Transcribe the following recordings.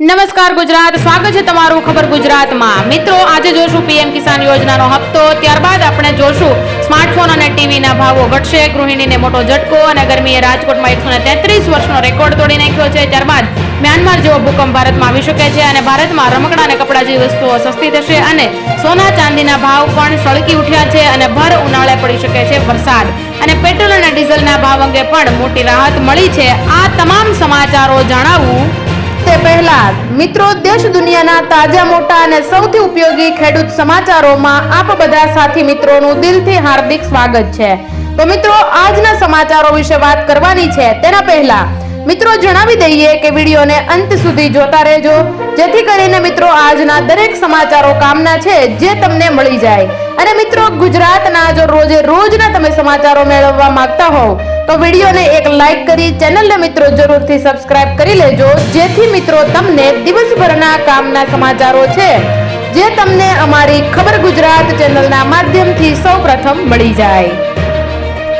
નમસ્કાર ગુજરાત, સ્વાગત છે તમારું ખબર ગુજરાતમાં. મિત્રો, આજે જોશું પીએમ કિસાન યોજનાનો હપ્તો. ત્યારબાદ આપણે જોશું સ્માર્ટફોન અને ટીવીના ભાવો ઘટશે. ગૃહિણીને મોટો ઝટકો અને ગરમીએ રાજકોટમાં એકસો તેત્રીસ વર્ષનો રેકોર્ડ તોડી નાખ્યો છે. ત્યારબાદ મ્યાનમાર જેવો ભૂકંપ ભારતમાં આવી શકે છે અને ભારતમાં રમકડા અને કપડા જેવી વસ્તુઓ સસ્તી થશે અને સોના ચાંદીના ભાવ પણ સળકી ઉઠ્યા છે અને ભર ઉનાળે પડી શકે છે વરસાદ. અને પેટ્રોલ અને ડીઝલના ભાવ અંગે પણ મોટી રાહત મળી છે. આ તમામ સમાચારો જણાવવું પહેલા મિત્રો, દેશ દુનિયાના તાજા, મોટા અને સૌથી ઉપયોગી ખેડૂત સમાચારોમાં આપ બધા સાથી મિત્રોનું દિલથી હાર્દિક સ્વાગત છે. તો મિત્રો, આજના સમાચારો વિશે વાત કરવાની છે. તેના પહેલા મિત્રો, જણાવી દઈએ કે વિડીયોને અંત સુધી જોતા રહેજો. જેથી કરીને મિત્રો, આજના દરેક સમાચારો કામના છે, જે તમને મળી જાય. અને મિત્રો, ગુજરાતના જો રોજે રોજના તમે સમાચારો મેળવવા માંગતા હોવ, તો વિડીયોને એક લાઈક કરી ચેનલને મિત્રો જરૂરથી સબસ્ક્રાઇબ કરી લેજો. જેથી મિત્રો, તમને દિવસભરના કામના સમાચારો છે, જે તમને અમારી ખબર ગુજરાત ચેનલના માધ્યમથી સૌપ્રથમ મળી જાય.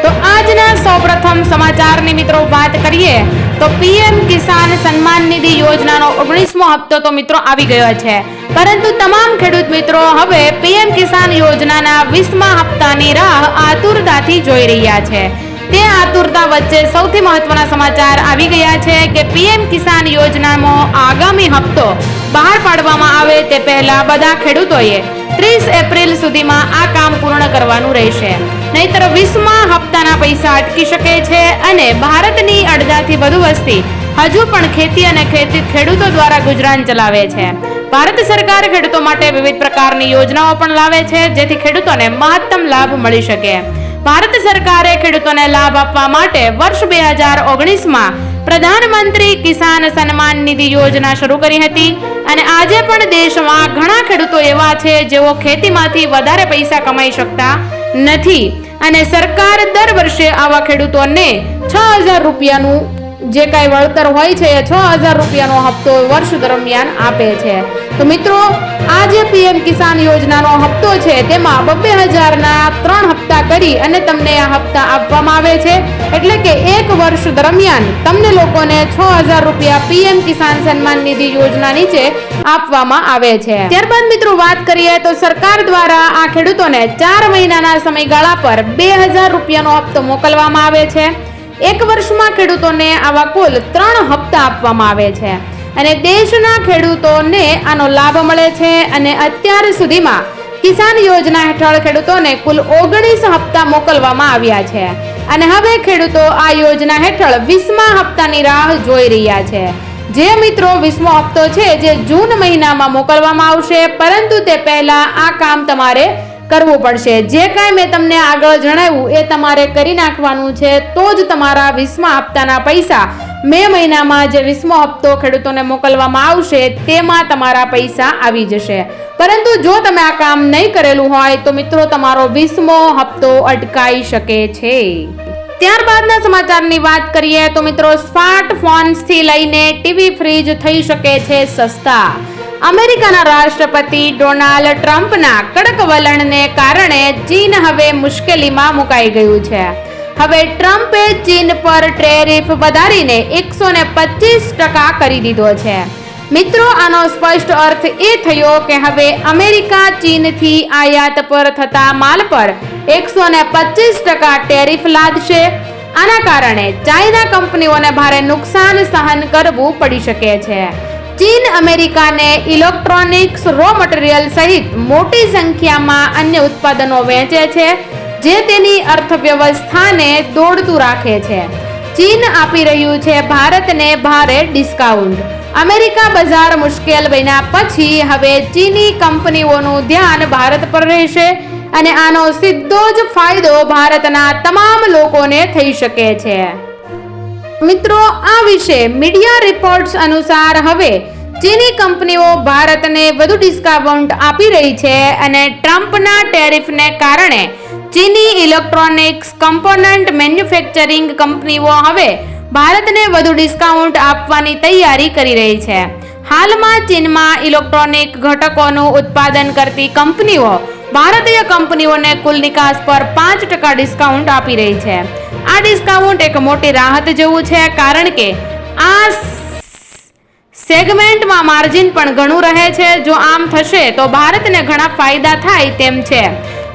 તો આજના સૌપ્રથમ સમાચારની મિત્રો વાત કરીએ. તો પીએમ કિસાન સન્માન નિધિ યોજનાનો ઓગણીસમો હપ્તો તો મિત્રો આવી ગયો છે. પરંતુ તમામ ખેડૂત મિત્રો હવે પીએમ કિસાન યોજનાના વીસમા હપ્તાની રાહ આતુરતાથી જોઈ રહ્યા છે. તે આતુરતા વચ્ચે સૌથી મહત્વના સમાચાર આવી ગયા છે કે પીએમ કિસાન યોજનામાં આગામી હપ્તો બહાર પાડવામાં આવે તે પહેલા બધા ખેડૂતોએ ત્રીસ એપ્રિલ સુધીમાં આ કામ પૂર્ણ કરવાનું રહેશે. નહીતર વીસમા હપ્તાના પૈસા અટકી શકે છે અને ભારતની અડધાથી વધુ વસ્તી હજુ પણ ખેતી અને ખેતી ખેડૂતો દ્વારા ગુજરાન ચલાવે છે. ભારત સરકાર ખેડૂતો માટે વિવિધ પ્રકારની યોજનાઓ પણ લાવે છે જેથી ખેડૂતોને મહત્તમ લાભ મળી શકે. ભારત સરકારે ખેડૂતોને લાભ આપવા માટે વર્ષ બે હજાર ઓગણીસમાં પ્રધાનમંત્રી કિસાન સન્માન નિધિ યોજના શરૂ કરી હતી. અને આજે પણ દેશમાં ઘણા ખેડૂતો એવા છે જેઓ ખેતીમાંથી વધારે પૈસા કમાઈ શકતા નથી. અને સરકાર દર વર્ષે આવા ખેડૂતોને છ હજાર રૂપિયાનું જે કાંઈ વળતર હોય છે એ છ હજાર રૂપિયાનો હપ્તો વર્ષ દરમિયાન આપે છે. તો મિત્રો આ જે પીએમ કિસાન યોજનાનો હપ્તો છે, તેમાં બબ્બે હજારના ત્રણ હપ્તા કરી અને તમને આ હપ્તા આપવામાં આવે છે. એટલે કે એક વર્ષ દરમિયાન તમને લોકોને છ હજાર રૂપિયા પીએમ કિસાન સન્માન નિધિ યોજના નીચે આપવામાં આવે છે. ત્યારબાદ મિત્રો, વાત કરીએ તો સરકાર દ્વારા આ ખેડૂતોને ચાર મહિનાના સમયગાળા પર બે હજાર રૂપિયાનો હપ્તો મોકલવામાં આવે છે. એક વર્ષમાં ખેડૂતોને આવા કુલ ત્રણ હપ્તા આપવામાં આવે છે. અને દેશના ખેડૂતોને આનો લાભ મળે છે અને અત્યાર સુધીમાં કિસાન યોજના હેઠળ ખેડૂતોને કુલ ઓગણીસ હપ્તા મોકલવામાં આવ્યા છે. અને હવે ખેડૂતો આ યોજના હેઠળ વીસમા હપ્તાની રાહ જોઈ રહ્યા છે. જે મિત્રો વીસમો હપ્તો છે જે જૂન મહિનામાં મોકલવામાં આવશે, પરંતુ તે પહેલા આ કામ તમારે કરવું પડશે. જે કાંઈ મેં તમને આગળ જણાવ્યું એ તમારે કરી નાખવાનું છે, તો જ તમારા વીસમા હપ્તાના પૈસા મે મહિનામાં જે વીસમો હપ્તો ખેડૂતોને મોકલવામાં આવશે, તેમાં તમારા પૈસા આવી જશે. પરંતુ જો તમે આ કામ નહીં કરેલું હોય, તો મિત્રો તમારો વીસમો હપ્તો અટકાઈ શકે છે. ત્યારબાદના સમાચારની વાત કરીએ, તો મિત્રો સ્માર્ટફોન્સથી લઈને ટીવી ફ્રીજ થઈ શકે છે સસ્તા. અમેરિકાના રાષ્ટ્રપતિ ડોનાલ્ડ ટ્રમ્પના કડક વલણને કારણે ચીન હવે મુશ્કેલીમાં મુકાઈ ગયું છે. હવે ટ્રમ્પે ચીન પર ટેરિફ વધારીને એકસો ને પચીસ ટકા કરી દીધો છે. મિત્રો, આનો સ્પષ્ટ અર્થ એ થયો કે હવે અમેરિકા ચીનથી આયાત પર થતા માલ પર એકસો ને પચીસ ટકા ટેરિફ લાદશે. આના કારણે ચાઇના કંપનીઓને ભારે નુકસાન સહન કરવું પડી શકે છે. ચીન અમેરિકાને ઇલેક્ટ્રોનિક્સ રો મટીરિયલ સહિત મોટી સંખ્યામાં અન્ય ઉત્પાદનો વેચે છે. જે તેની અર્થવ્યવસ્થાને દોડતું રાખે છે. ચીન આપી રહ્યું છે ભારતને ભારે ડિસ્કાઉન્ટ. અમેરિકા બજાર મુશ્કેલ બન્યા પછી હવે ચીની કંપનીઓનું ધ્યાન ભારત પર રહેશે અને આનો સીધો જ ફાયદો ભારતના તમામ લોકોને થઈ શકે છે. મિત્રો, આ વિશે મીડિયા રિપોર્ટ્સ અનુસાર હવે ચીની કંપનીઓ ભારતને વધુ ડિસ્કાઉન્ટ આપી રહી છે અને ટ્રમ્પના ટેરિફને કારણે ચીની ઇલેક્ટ્રોનિક્સ કમ્પોનન્ટ મેન્યુફેક્ચરિંગ કંપનીઓ હવે ભારતને વધુ ડિસ્કાઉન્ટ આપવાની તૈયારી કરી રહી છે. હાલમાં ચીનમાં ઇલેક્ટ્રોનિક ઘટકોનું ઉત્પાદન કરતી કંપનીઓ ભારતીય કંપનીઓને કુલ નિકાસ પર પાંચ ટકા ડિસ્કાઉન્ટ આપી રહી છે. આ ડિસ્કાઉન્ટ એક મોટી રાહત જેવું છે કારણ કે આ સેગમેન્ટમાં માર્જિન પણ ઘણું રહે છે. જો આમ થશે તો ભારતને ઘણા ફાયદા થાય તેમ છે.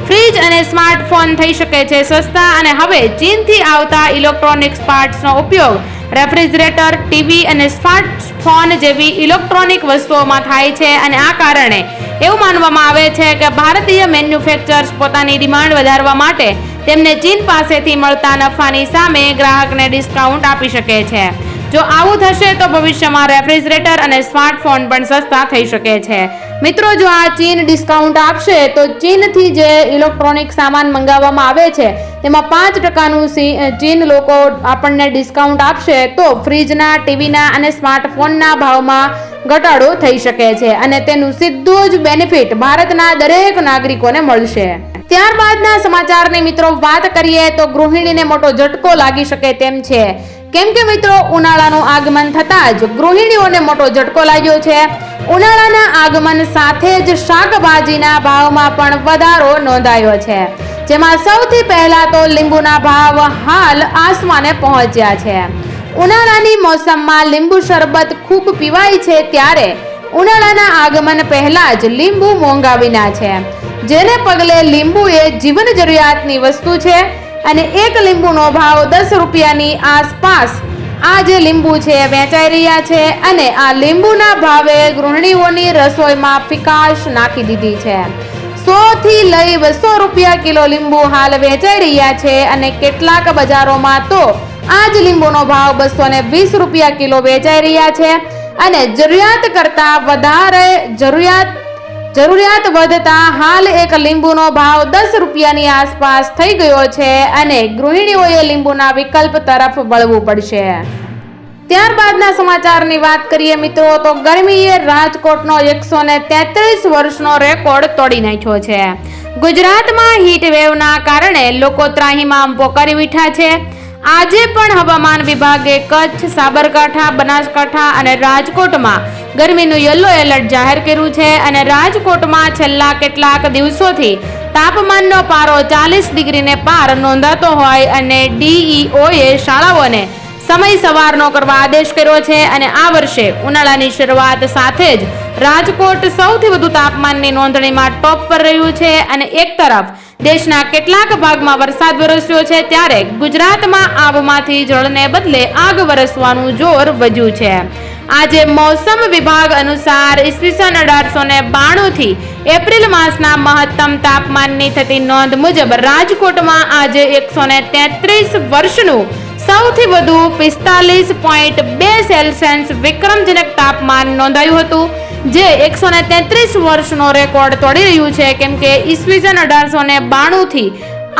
ફ્રીજ અને સ્માર્ટફોન થઈ શકે છે, સસ્તા અને હવે ચીનથી આવતા ઇલેક્ટ્રોનિક્સ પાર્ટ્સનો ઉપયોગ રેફ્રિજરેટર, ટીવી અને સ્માર્ટફોન જેવી ઇલેક્ટ્રોનિક વસ્તુઓમાં થાય છે અને આ કારણે એવું માનવામાં આવે છે કે ભારતીય મેન્યુફેક્ચર્સ પોતાની ડિમાન્ડ વધારવા માટે તેમને ચીન પાસેથી મળતા નફાની સામે ગ્રાહકને ડિસ્કાઉન્ટ આપી શકે છે. જો આવું થશે તો ભવિષ્યમાં રેફ્રિજરેટર અને સ્માર્ટફોન પણ સસ્તા થઈ શકે છે. મિત્રો, જો આ ચીન ડિસ્કાઉન્ટ આપશે, તો ચીનથી જે ઇલેક્ટ્રોનિક સામાન મંગાવવામાં આવે છે, તેમાં પાંચ ટકાનું સી- ચીન લોકો આપણને ડિસ્કાઉન્ટ આપશે, તો ફ્રીજના, ટીવીના અને સ્માર્ટફોનના ભાવમાં ઘટાડો થઈ શકે છે અને તેનું સીધું જ બેનિફિટ ભારતના દરેક નાગરિકોને મળશે. ત્યારબાદના સમાચારની મિત્રો, વાત કરીએ તો ગૃહિણીને મોટો ઝટકો લાગી શકે તેમ છે. કેમ કે મિત્રો, ઉનાળાનું આગમન થતાં જ ગૃહિણીઓને મોટો ઝટકો લાગ્યો છે. ઉનાળાના આગમન સાથે જ શાકભાજીના ભાવમાં પણ વધારો નોંધાયો છે. જેમાં સૌથી પહેલા તો લીંબુના ભાવ હાલ આસમાને પહોંચ્યા છે. ઉનાળાની મોસમમાં લીંબુ શરબત ખૂબ પીવાય છે ત્યારે ઉનાળાના આગમન પહેલા જ લીંબુ મોંઘાવીના છે. જેને પગલે લીંબુ એ જીવન જરૂરિયાતની વસ્તુ છે અને એક લીંબુનો ભાવ દસ રૂપિયાની આસપાસ આ જે લીંબુ છે વેચાઈ રહ્યા છે અને આ લીંબુના ભાવે ગૃહિણીઓની રસોઈમાં ફિકાશ નાખી દીધી છે. સો થી લઈ બસો રૂપિયા કિલો લીંબુ હાલ વેચાઈ રહ્યા છે અને કેટલાક બજારોમાં તો આ જ લીંબુનો ભાવ બસો ને વીસ રૂપિયા કિલો વેચાઈ રહ્યા છે અને જરૂરિયાત કરતાં વધારે જરૂરિયાત જરૂરિયાત વધતા હાલ એક લીંબુનો ભાવ દસ રૂપિયાની આસપાસ થઈ ગયો છે અને ગૃહિણીઓએ લીંબુના વિકલ્પ તરફ વળવું પડશે. ત્યારબાદના સમાચારની વાત કરીએ મિત્રો, તો ગરમીએ રાજકોટનો એકસો ને તેત્રીસ વર્ષનો રેકોર્ડ તોડી નાખ્યો છે. ગુજરાતમાં હીટ વેવના કારણે લોકો ત્રાહીમામ પોકારી બીઠા છે. આજે પણ હવામાન વિભાગે કચ્છ, સાબરકાંઠા, બનાસકાંઠા અને રાજકોટમાં ગરમીનું યલો એલર્ટ જાહેર કર્યું છે અને રાજકોટમાં છેલ્લા કેટલાક દિવસોથી તાપમાનનો પારો ચાલીસ ડિગ્રીને પાર નોંધાતો હોય અને ડીઈઓએ શાળાઓને સમય સવારનો કરવા આદેશ કર્યો છે અને આ વર્ષે ઉનાળાની શરૂઆત સાથે જ રાજકોટ સૌથી વધુ તાપમાનની નોંધણીમાં ટોપ પર રહ્યું છે અને એક તરફ દેશના કેટલાક ભાગમાં વરસાદ વરસ્યો છે ત્યારે ગુજરાતમાં આબમાંથી જળને બદલે આગ વરસવાનું જોર વધ્યું છે. આજે મોસમ વિભાગ અનુસાર ઈસવીસન અઢારસો ને બાણુંથી એપ્રિલ માસના મહત્તમ તાપમાનની થતી નોંધ મુજબ રાજકોટમાં આજે એકસો ને તેત્રીસ વર્ષનું સૌથી વધુ પિસ્તાલીસ પોઈન્ટ બે સેલ્સિયસ વિક્રમજનક તાપમાન નોંધાયું હતું. જે એકસો ને તેત્રીસ વર્ષનો રેકોર્ડ તોડી રહ્યું છે. કેમ કે ઈસવીસન અઢારસો ને બાણુંથી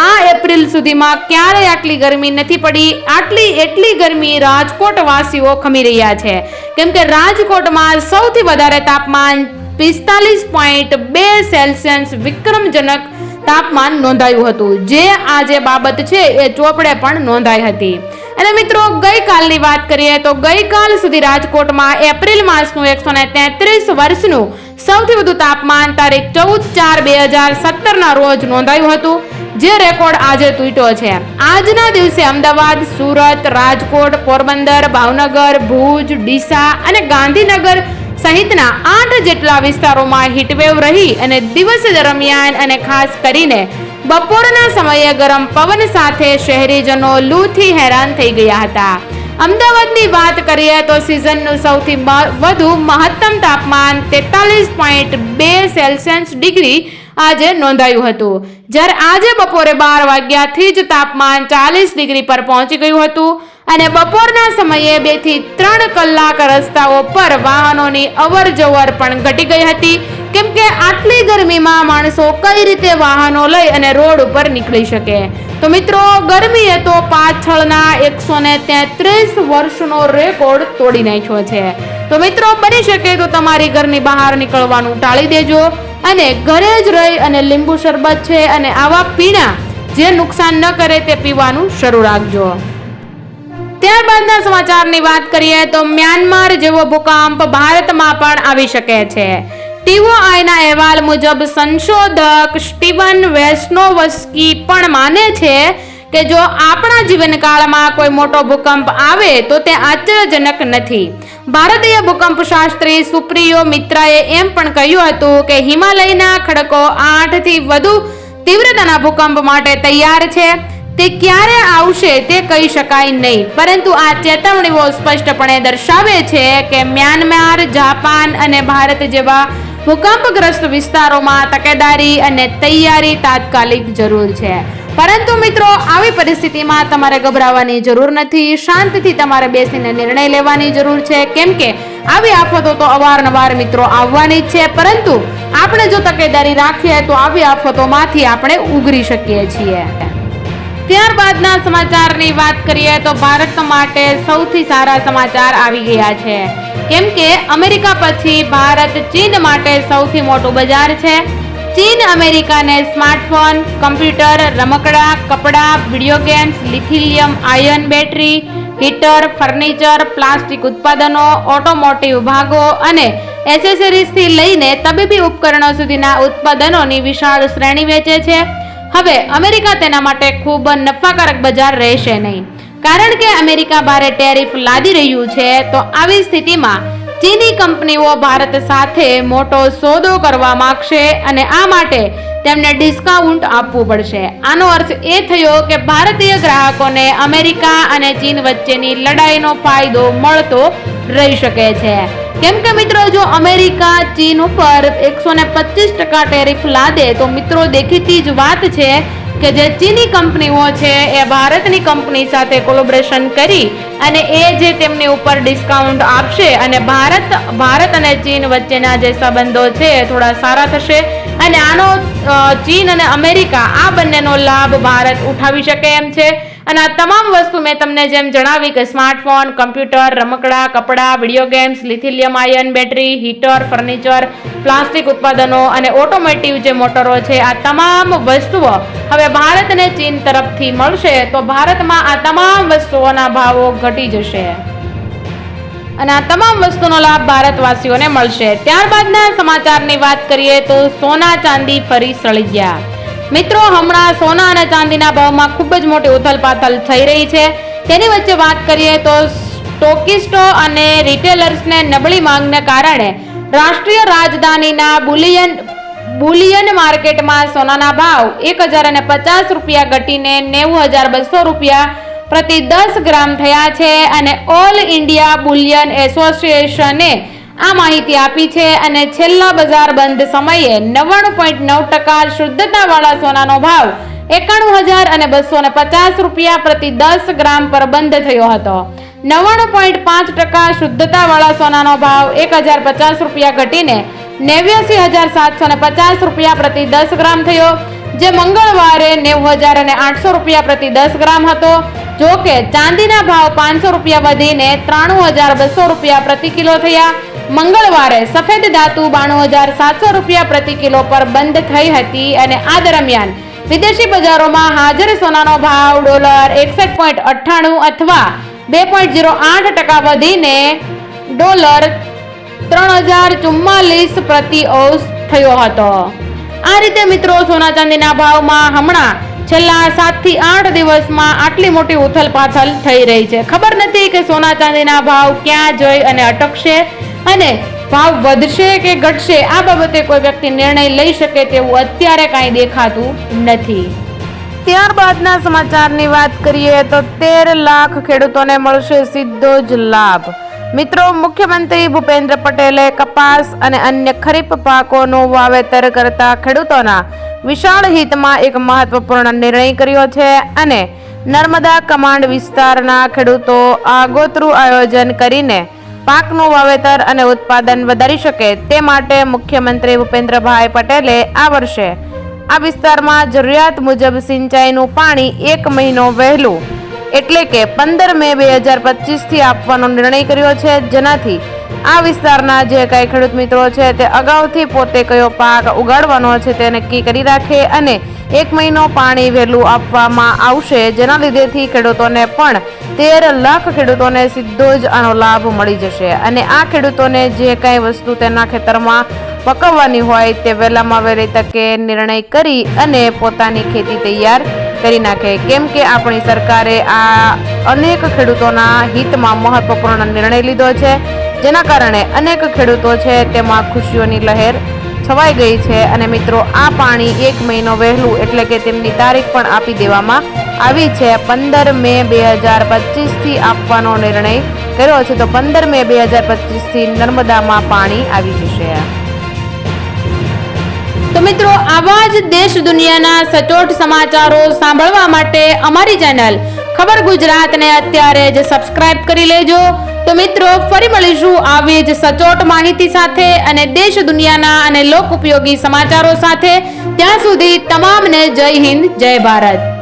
આ એપ્રિલ સુધીમાં ક્યારેય આટલી ગરમી નથી પડી? આટલી એટલી ગરમી રાજકોટ વાસીઓ ખમી રહ્યા છે. કેમ કે રાજકોટમાં સૌથી વધારે તાપમાન પિસ્તાલીસ પોઈન્ટ બે સેલ્સિયસ વિક્રમજનક તાપમાન નોંધાયું હતું. જે આ જે બાબત છે, એ ચોપડે પણ નોંધાઈ હતી. અને મિત્રો, ગઈકાલની વાત કરીએ તો ગઈકાલ સુધી રાજકોટમાં એપ્રિલ માસનું એકસો ને તેત્રીસ વર્ષનું સૌથી વધુ તાપમાન તારીખ ચૌદ ચાર બે હજાર સત્તરના રોજ નોંધાયું હતું, જે રેકોર્ડ આજે તૂટ્યો છે. આજના દિવસે અમદાવાદ, સુરત, રાજકોટ, પોરબંદર, ભાવનગર, ભુજ, ડીસા અને ગાંધીનગર સહિતના આઠ જેટલા વિસ્તારોમાં હીટવેવ રહી અને દિવસ દરમિયાન અને ખાસ કરીને બપોરના સમયે ગરમ પવન સાથે શહેરીજનો લૂથી હેરાન થઈ ગયા હતા. અમદાવાદની વાત કરીએ તો સિઝનનું સૌથી વધુ મહત્તમ તાપમાન તેતાલીસ પોઈન્ટ બે સેલ્સિયસ ડિગ્રી આજે નોંધાયું હતું. જ્યારે આજે બપોરે બાર વાગ્યાથી જ તાપમાન ચાલીસ ડિગ્રી પર પહોંચી ગયું હતું અને બપોરના સમયે બેથી ત્રણ કલાક રસ્તાઓ પર વાહનોની અવર જવર પણ ઘટી ગઈ હતી. કેમ કે આટલી ગરમીમાં માણસો કઈ રીતે વાહનો લઈ અને રોડ ઉપર નીકળી શકે? તો મિત્રો ગરમીએ તો પાછળના એકસો ને તેત્રીસ વર્ષનો રેકોર્ડ તોડી નાખ્યો છે. તો મિત્રો, બની શકે તો તમારી ઘરની બહાર નીકળવાનું ટાળી દેજો અને ઘરે જ રહી અને લીંબુ શરબત છે અને આવા પીણા જે નુકસાન ન કરે તે પીવાનું શરૂ રાખજો. ત્યારબાદના સમાચારની વાત કરીએ તો મ્યાનમાર જેવો ભૂકંપ ભારતમાં પણ આવી શકે છે. ટીઓઆઈના અહેવાલ મુજબ સંશોધક સ્ટીવન વેસ્નોવસ્કી પણ માને છે કે જો આપણા જીવનકાળમાં કોઈ મોટો ભૂકંપ આવે તો તે આશ્ચર્યજનક નથી. ભારતીય ભૂકંપ શાસ્ત્રી સુપ્રિયો મિત્રાએ એમ પણ કહ્યું હતું કે હિમાલયના ખડકો આઠથી વધુ તીવ્રતાના ભૂકંપ માટે તૈયાર છે. તે ક્યારે આવશે તે કહી શકાય નહીં, પરંતુ આ ચેતવણીઓ સ્પષ્ટપણે દર્શાવે છે કે મ્યાનમાર, જાપાન અને ભારત જેવા ભૂકંપગ્રસ્ત વિસ્તારોમાં તકેદારી અને તૈયારી તાત્કાલિક જરૂર છે. પરંતુ મિત્રો, આવી પરિસ્થિતિમાં તમારે ગભરાવાની જરૂર નથી. શાંતિથી તમારે બેસીને નિર્ણય લેવાની જરૂર છે. કેમ કે આવી આફતો તો અવારનવાર મિત્રો આવવાની જ છે. પરંતુ આપણે જો તકેદારી રાખીએ, તો આવી આફતોમાંથી આપણે ઉગરી શકીએ છીએ. ત્યારબાદના સમાચારની વાત કરીએ, તો ભારત માટે સૌથી સારા સમાચાર આવી ગયા છે. કેમ કે અમેરિકા પછી ભારત ચીન માટે સૌથી મોટું બજાર છે. ચીન અમેરિકાને સ્માર્ટફોન, કમ્પ્યુટર, રમકડા, કપડાં video games lithium iron battery heater furniture plastic ઉત્પાદનો ઓટોમોટિવ ભાગો અને એસેસરીઝથી લઈને તબીબી ઉપકરણો સુધીના ઉત્પાદનોની વિશાળ શ્રેણી વેચે છે. હવે અમેરિકા તેના માટે ખૂબ નફાકારક બજાર રહેશે નહીં. કારણ કે અમેરિકા ભારે ટેરિફ લાદી રહ્યું છે, તો આવી સ્થિતિમાં ચીની કંપનીઓ ભારત સાથે મોટો સોદો કરવા માંગશે અને આ માટે તેમને ડિસ્કાઉન્ટ આપવું પડશે. આનો અર્થ એ થયો કે ભારતીય ગ્રાહકોને અમેરિકા અને ચીન વચ્ચેની લડાઈનો ફાયદો મળતો રહી શકે છે. કેમ કે મિત્રો, જો અમેરિકા ચીન ઉપર એકસો ને પચીસ ટકા ટેરિફ લાદે, તો મિત્રો દેખીતી જ વાત છે કે જે ચીની કંપનીઓ છે, એ ભારતની કંપની સાથે કોલોબરેશન કરી અને એ જે તેમની ઉપર ડિસ્કાઉન્ટ આપશે અને ભારત ભારત અને ચીન વચ્ચેના જે સંબંધો છે એ થોડા સારા થશે. અને આનો ચીન અને અમેરિકા આ બંનેનો લાભ ભારત ઉઠાવી શકે એમ છે. અને આ તમામ વસ્તુ મેં તમને જેમ જણાવી કે સ્માર્ટફોન, કમ્પ્યુટર, રમકડા, કપડાં video games lithium ion battery heater furniture plastic ઉત્પાદનો અને ઓટોમેટિવ જે મોટરો છે, આ તમામ વસ્તુઓ હવે ભારત અને ચીન તરફથી મળશે તો ભારતમાં આ તમામ વસ્તુઓના ભાવો ઘટી જશે. અને આ તમામ વસ્તુનો લાભ ભારતવાસીઓને મળશે. ત્યારબાદના સમાચારની વાત કરીએ તો સોના ચાંદી ફરી સળી ગયા મિત્રો, હમણાં સોના અને ચાંદીના ભાવમાં ખૂબ જ મોટી ઉથલપાથલ થઈ રહી છે. તેની વચ્ચે વાત કરીએ તો સ્ટોકિસ્ટો અને રિટેલર્સને નબળી માંગને કારણે રાષ્ટ્રીય રાજધાનીના બુલિયન બુલિયન માર્કેટમાં સોનાના ભાવ એક હજાર અને પચાસ રૂપિયા ઘટીને નેવું હજાર બસો રૂપિયા પ્રતિ દસ ગ્રામ થયા છે અને ઓલ ઇન્ડિયા બુલિયન એસોસિએશને આ માહિતી આપી છે અને છેલ્લા બજાર બંધ સમયે નવ્વાણું પોઈન્ટ નવ ટકા શુદ્ધતાવાળા સોનાનો ભાવ એકાણું હજાર અને બસો ને પચાસ રૂપિયા પ્રતિ દસ ગ્રામ પર બંધ થયો હતો. નવ્વાણું પોઈન્ટ પાંચ ટકા શુદ્ધતાવાળા સોનાનો ભાવ એક હજાર પચાસ રૂપિયા ઘટીને નેવ્યાસી હજાર સાતસો ને પચાસ રૂપિયા પ્રતિ દસ ગ્રામ થયો, જે મંગળવારે નેવું હજાર અને આઠસો રૂપિયા પ્રતિ દસ ગ્રામ હતો. જો કે ચાંદીના ભાવ પાંચસો રૂપિયા વધીને ત્રાણું હજાર બસો રૂપિયા પ્રતિ કિલો થયા. મંગળવારે સફેદ ધાતુ બાણું હજાર સાતસો રૂપિયા પ્રતિ કિલો પર બંધ થઈ હતી અને આ દરમિયાન વિદેશી બજારોમાં હાજર સોનાનો ભાવ ડોલર એકસઠ પોઈન્ટ અઠ્ઠાણું અથવા બે પોઈન્ટ જીરો આઠ ટકા વધીને ડોલર ત્રણ હજાર ચુમ્માલીસ પ્રતિ ઓસ થયો હતો. આ રીતે મિત્રો સોના ચાંદીના ભાવમાં હમણાં છેલ્લા સાતથી આઠ દિવસમાં આટલી મોટી ઉથલપાથલ થઈ રહી છે. ખબર નથી કે સોના ચાંદીના ભાવ ક્યાં જઈ અને અટકશે? અને ભાવ વધશે કે ઘટશે, આ બાબતે કોઈ વ્યક્તિ નિર્ણય લઈ શકે તેવું અત્યારે કાંઈ દેખાતું નથી. ત્યારબાદના સમાચારની વાત કરીએ તો તેર લાખ ખેડૂતોને મળશે સીધો જ લાભ. મિત્રો, મુખ્યમંત્રી ભૂપેન્દ્ર પટેલે કપાસ અને અન્ય ખરીફ પાકોનું વાવેતર કરતા ખેડૂતોના વિશાળ હિતમાં એક મહત્વપૂર્ણ નિર્ણય કર્યો છે અને નર્મદા કમાન્ડ વિસ્તારના ખેડૂતો આગોતરું આયોજન કરીને પાકનું વાવેતર અને ઉત્પાદન વધારી શકે તે માટે મુખ્યમંત્રી ભૂપેન્દ્રભાઈ પટેલે આ વર્ષે આ વિસ્તારમાં જરૂરિયાત મુજબ સિંચાઈનું પાણી એક મહિનો વહેલું એટલે કે પંદર મે બે હજાર પચીસથી આપવાનો નિર્ણય કર્યો છે. જેનાથી આ વિસ્તારના જે કાંઈ ખેડૂત મિત્રો છે તે અગાઉથી પોતે કયો પાક ઉગાડવાનો છે તે નક્કી કરી રાખે અને એક મહિનો પાણી વહેલું આપવામાં આવશે. જેના લીધેથી ખેડૂતોને પણ તેર લાખ ખેડૂતોને સીધો જ આનો લાભ મળી જશે. અને આ ખેડૂતોને જે કાંઈ વસ્તુ તેના ખેતરમાં પકવવાની હોય તે વહેલામાં વહેલી તકે નિર્ણય કરી અને પોતાની ખેતી તૈયાર કરી નાખે. કેમ કે આપણી સરકારે આ અનેક ખેડૂતોના હિતમાં મહત્વપૂર્ણ નિર્ણય લીધો છે. જેના કારણે અનેક ખેડૂતો છે તેમાં ખુશીઓની લહેર છવાઈ ગઈ છે અને મિત્રો, આ પાણી એક મહિનો વહેલું એટલે કે તેમની તારીખ પણ આપી દેવામાં આવી છે. પંદર મે બે હજાર પચીસથી આપવાનો નિર્ણય કર્યો છે. તો પંદર મે બે હજાર પચીસથી નર્મદામાં પાણી આવી જશે. તો મિત્રો, આવા જ દેશ દુનિયાના સચોટ સમાચારો સાંભળવા માટે અમારી ચેનલ ખબર ગુજરાતને અત્યારે જ સબસ્ક્રાઇબ કરી લેજો. તો મિત્રો, ફરી મળીશું આવી જ સચોટ માહિતી સાથે અને દેશ દુનિયાના અને લોક ઉપયોગી સમાચારો સાથે. ત્યાં સુધી તમામને જય હિન્દ, જય ભારત.